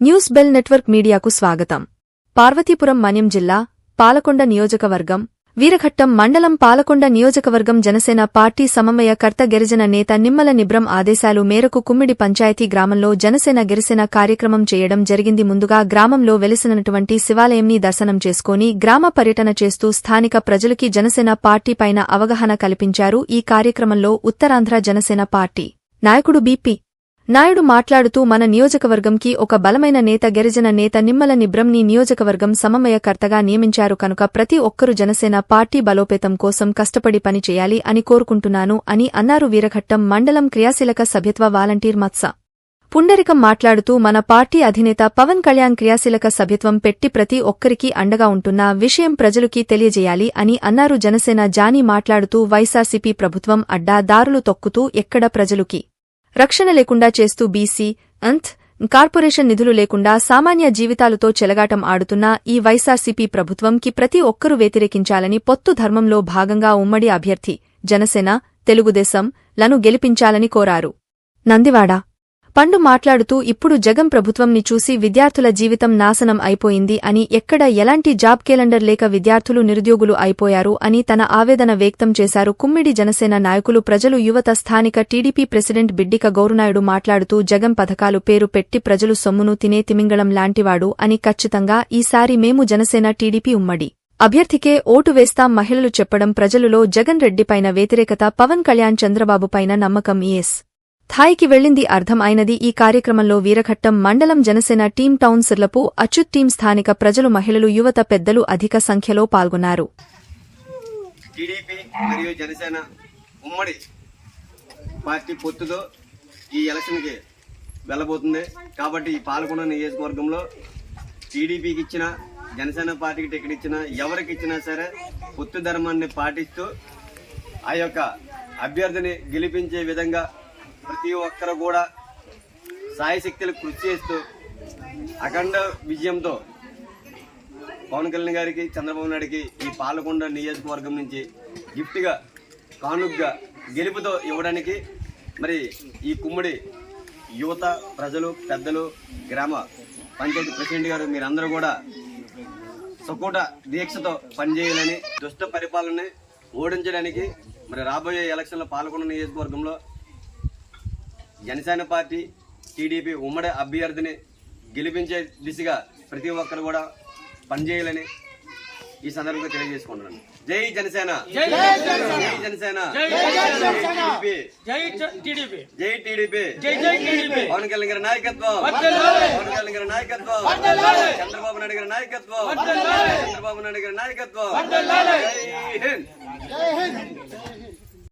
News bell network మీడియాకు స్వాగతం. పార్వతీపురం మన్యం జిల్లా పాలకొండ నియోజకవర్గం వీరఘట్టం మండలం పాలకొండ నియోజకవర్గం జనసేన పార్టీ సమన్వయకర్త గిరిజన నేత నిమ్మల నిబ్రం ఆదేశాలు మేరకు కుమ్మిడి పంచాయతీ గ్రామంలో జనసేన గిరిసేన కార్యక్రమం చేయడం జరిగింది. ముందుగా గ్రామంలో వెలిసినటువంటి శివాలయంని దర్శనం చేసుకుని గ్రామ పర్యటన చేస్తూ స్థానిక ప్రజలకి జనసేన పార్టీ పైన అవగాహన కల్పించారు. ఈ కార్యక్రమంలో ఉత్తరాంధ్ర జనసేన పార్టీ నాయకుడు బీపీ నాయుడు మాట్లాడుతూ మన నియోజకవర్గంకి ఒక బలమైన నేత గిరిజన నేత నిమ్మల నిబ్రంని నియోజకవర్గం సమన్వయకర్తగా నియమించారు కనుక ప్రతి ఒక్కరూ జనసేన పార్టీ బలోపేతం కోసం కష్టపడి పనిచేయాలి అని కోరుకుంటున్నాను అని అన్నారు వీరఘట్టం మండలం క్రియాశీలక సభ్యత్వ వాలంటీర్ మత్స. పుండరికం మాట్లాడుతూ మన పార్టీ అధినేత పవన్ కళ్యాణ్ క్రియాశీలక సభ్యత్వం పెట్టి ప్రతి ఒక్కరికి అండగా ఉంటున్న విషయం ప్రజలకి తెలియజేయాలి అని అన్నారు జనసేన జానీ మాట్లాడుతూ వైసార్సీపీ ప్రభుత్వం అడ్డా దారులు తొక్కుతూ ఎక్కడ ప్రజలుకి రక్షణ లేకుండా చేస్తూ బీసీ అంత్ కార్పొరేషన్ నిధులు లేకుండా సామాన్య జీవితాలతో చెలగాటం ఆడుతున్న ఈ వైసార్సీపీ ప్రభుత్వంకి ప్రతి ఒక్కరూ వ్యతిరేకించాలని పొత్తు ధర్మంలో భాగంగా ఉమ్మడి అభ్యర్థి జనసేన తెలుగుదేశం లను గెలిపించాలని కోరారు. నందివాడ పండు మాట్లాడుతూ ఇప్పుడు జగం ప్రభుత్వంని చూసి విద్యార్థుల జీవితం నాశనం అయిపోయింది అని ఎక్కడ ఎలాంటి జాబ్ క్యాలెండర్ లేక విద్యార్థులు నిరుద్యోగులు అయిపోయారు అని తన ఆవేదన వ్యక్తం చేశారు. కుమ్మిడి జనసేన నాయకులు ప్రజలు యువత స్థానిక టీడీపీ ప్రెసిడెంట్ బిడ్డిక గౌరునాయుడు మాట్లాడుతూ జగం పథకాలు పేరు పెట్టి ప్రజలు సొమ్మును తినే తిమింగళం లాంటివాడు అని ఖచ్చితంగా ఈసారి మేము జనసేన టీడీపీ ఉమ్మడి. అభ్యర్థికే ఓటు వేస్తాం మహిళలు చెప్పడం ప్రజలులో జగన్ రెడ్డిపైన వ్యతిరేకత పవన్ కళ్యాణ్ చంద్రబాబుపైన నమ్మకం ఈఎస్ థాయికి వెళ్ళింది అర్థం అయినది ఈ కార్యక్రమంలో వీరఘట్టం మండలం జనసేన టీం టౌన్సిర్లపు అచ్యుత్ టీం స్థానిక ప్రజలు మహిళలు యువత పెద్దలు అధిక సంఖ్యలో పాల్గొన్నారు. టీడీపీ మరియు జనసేన ఉమ్మడి పార్టీ పొత్తుతో ఈ ఎలక్షన్కి వెళ్ళబోతుంది. కాబట్టి ఈ పాల్గొన్న నియోజకవర్గంలో టీడీపీకి ఇచ్చిన జనసేన పార్టీకి టికెట్ ఇచ్చిన ఎవరికి ఇచ్చినా సరే పొత్తు ధర్మాన్ని పాటిస్తూ ఆ యొక్క అభ్యర్థిని గెలిపించే విధంగా ప్రతి ఒక్కరు కూడా సాయశక్తులకు కృషి చేస్తూ అఖండ విజయంతో పవన్ కళ్యాణ్ గారికి చంద్రబాబు నాయుడికి ఈ పాలకొండ నియోజకవర్గం నుంచి గిఫ్ట్గా కానుగ్గా గెలుపుతో ఇవ్వడానికి మరి ఈ కుమ్మడి యువత ప్రజలు పెద్దలు గ్రామ పంచాయతీ ప్రెసిడెంట్ గారు మీరందరూ కూడా సకోట దీక్షతో పనిచేయాలని దుష్ట పరిపాలనని ఓడించడానికి మరి రాబోయే ఎలక్షన్లో పాల్గొన్న నియోజకవర్గంలో జనసేన పార్టీ టీడీపీ ఉమ్మడి అభ్యర్థిని గెలిపించే దిశగా ప్రతి ఒక్కరు కూడా పనిచేయాలని ఈ సందర్భంగా తెలియజేసుకుంటున్నాను. జై జనసేన. జై జనసేన. టీడీపీ. జై టీడీపీ. పవన్ కళ్యాణ్ గారి నాయకత్వం. పవన్ కళ్యాణ్ గారి నాయకత్వం. చంద్రబాబు నాయుడు గారి నాయకత్వం. చంద్రబాబు నాయుడు గారి నాయకత్వం. జై హింద్.